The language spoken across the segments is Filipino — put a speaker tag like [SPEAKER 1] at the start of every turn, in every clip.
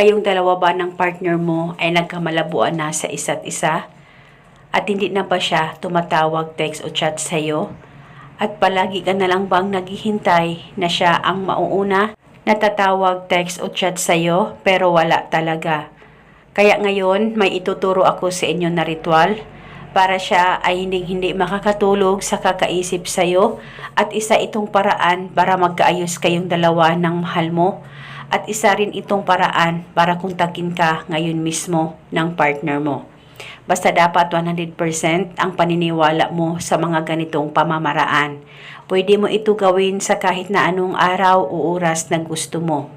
[SPEAKER 1] Kayong dalawa ba ng partner mo ay nagkamalabuan na sa isa't isa? At hindi na ba siya tumatawag, text o chat sa'yo? At palagi ka na lang bang naghihintay na siya ang mauuna? Natatawag, text o chat sa'yo pero wala talaga. Kaya ngayon may ituturo ako sa inyo na ritual para siya ay hindi hindi makakatulog sa kakaisip sa'yo at isa itong paraan para magkaayos kayong dalawa ng mahal mo at isa rin itong paraan para kontakin ka ngayon mismo ng partner mo. Basta dapat 100% ang paniniwala mo sa mga ganitong pamamaraan. Pwede mo ito gawin sa kahit na anong araw o oras na gusto mo.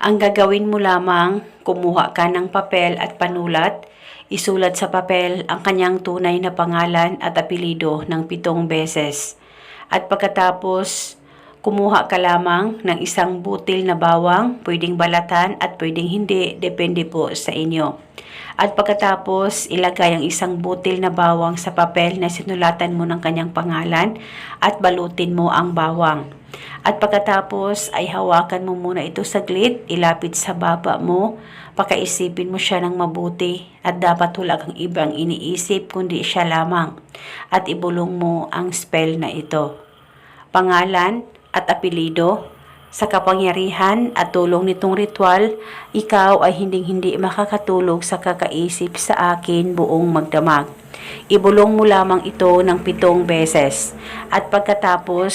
[SPEAKER 1] Ang gagawin mo lamang, kumuha ka ng papel at panulat, isulat sa papel ang kanyang tunay na pangalan at apelido ng pitong beses. At pagkatapos, kumuha ka lamang ng isang butil na bawang, pwedeng balatan at pwedeng hindi, depende po sa inyo. At pagkatapos, ilagay ang isang butil na bawang sa papel na sinulatan mo ng kanyang pangalan at balutin mo ang bawang. At pagkatapos ay hawakan mo muna ito saglit, ilapit sa baba mo, pakaisipin mo siya ng mabuti at dapat wala kang ibang iniisip kundi siya lamang at ibulong mo ang spell na ito. Pangalan at apelido sa kapangyarihan at tulong nitong ritual, ikaw ay hinding-hindi makakatulog sa kakaisip sa akin buong magdamag. Ibulong mo lamang ito ng pitong beses. At pagkatapos,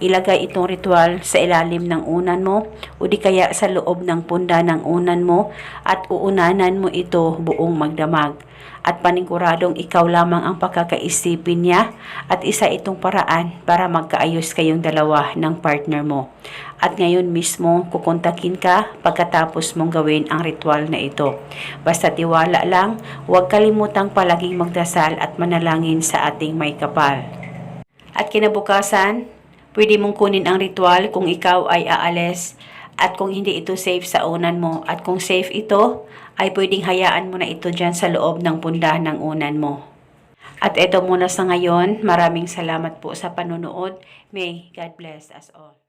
[SPEAKER 1] ilagay itong ritual sa ilalim ng unan mo o di kaya sa loob ng punda ng unan mo at uunanan mo ito buong magdamag at paniguradong ikaw lamang ang pagkakaisipin niya at isa itong paraan para magkaayos kayong dalawa ng partner mo. At ngayon mismo, kukontakin ka pagkatapos mong gawin ang ritual na ito. Basta tiwala lang, huwag kalimutang palaging magdasal at manalangin sa ating may kapal. At kinabukasan, pwede mong kunin ang ritual kung ikaw ay aalis at kung hindi ito safe sa unan mo. At kung safe ito, ay pwedeng hayaan mo na ito dyan sa loob ng punda ng unan mo. At ito muna sa ngayon. Maraming salamat po sa panonood. May God bless us all.